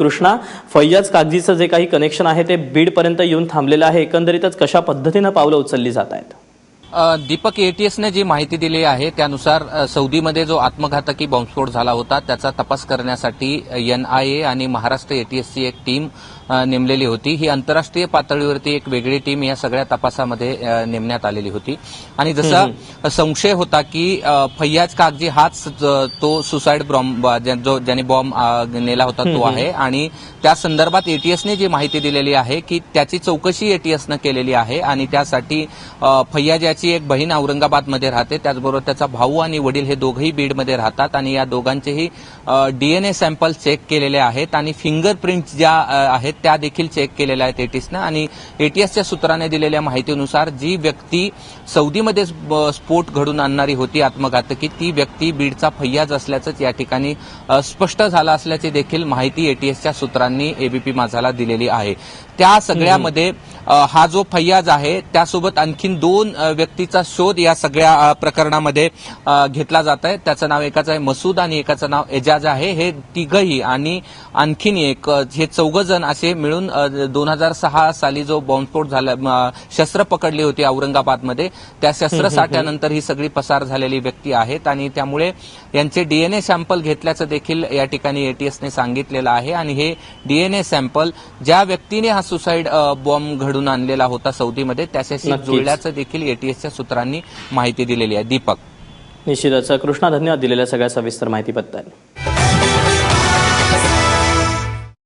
कृष्णा फैयाज कागजीचं जे काही कनेक्शन आहे ते बीडपर्यंत येऊन थांबलेलं आहे. एकंदरीतच कशा पद्धतीनं पावलं उचलली जात आहेत? दीपक एटीएसने जी माहिती दिली आहे त्यानुसार सौदीमध्ये जो आत्मघातकी बॉम्बस्फोट झाला होता त्याचा तपास करण्यासाठी एनआयए आणि महाराष्ट्र एटीएसची एक टीम नेमलेली होती. ही आंतरराष्ट्रीय पातळीवरती एक वेगळी टीम या सगळ्या तपासामध्ये नेमण्यात आलेली होती. आणि जसा संशय होता की अ, फैयाज कागजी हाच तो सुसाईड बॉम्ब जो ज्याने बॉम्ब नेला होता तो आहे. आणि त्या संदर्भात एटीएसने जी माहिती दिलेली आहे की त्याची चौकशी एटीएसनं केलेली आहे. आणि त्यासाठी अ, त्याची एक बहीण औरंगाबादमध्ये राहते. त्याचबरोबर त्याचा भाऊ आणि वडील हे दोघंही बीडमध्ये राहतात आणि या दोघांचेही डीएनए सॅम्पल चेक केलेले आहेत आणि फिंगरप्रिंट ज्या आहेत त्या देखील चेक केलेल्या आहेत एटीएसनं आणि एटीएसच्या सूत्राने दिलेल्या माहितीनुसार जी व्यक्ती सौदीमध्ये स्फोट घडून आणणारी होती आत्मघातकी ती व्यक्ती बीडचा फैयाज असल्याचंच या ठिकाणी स्पष्ट झालं असल्याची देखील माहिती एटीएसच्या सूत्रांनी एबीपी माझाला दिलेली आहे. त्या सगळ्यामध्ये हा जो फैयाज आहे त्यासोबत आणखीन दोन व्यक्ती व्यक्तीचा शोध या सगळ्या प्रकरणामध्ये घेतला जात आहे त्याचं नाव एकाचं आहे मसूद आणि एकाचं नाव एजाज आहे. हे तिघही आणि आणखीन एक हे चौघ जण असे मिळून दोन हजार सहा साली जो बॉम्बस्फोट झाला शस्त्र पकडली होती औरंगाबादमध्ये त्या शस्त्र साठ्यानंतर ही सगळी पसार झालेली व्यक्ती आहेत आणि त्यामुळे यांचे डीएनए सॅम्पल घेतल्याचं देखील या ठिकाणी एटीएसने सांगितलेलं आहे. आणि हे डीएनए सॅम्पल ज्या व्यक्तीने हा सुसाईड बॉम्ब घडून आणलेला होता सौदीमध्ये त्याच्याशी. जुळल्याचं देखील एटीएसच्या सूत्रांनी माहिती दिलेली आहे. दीपक. निश्चितच. कृष्णा धन्यवाद दिलेल्या सगळ्या सविस्तर माहितीबद्दल.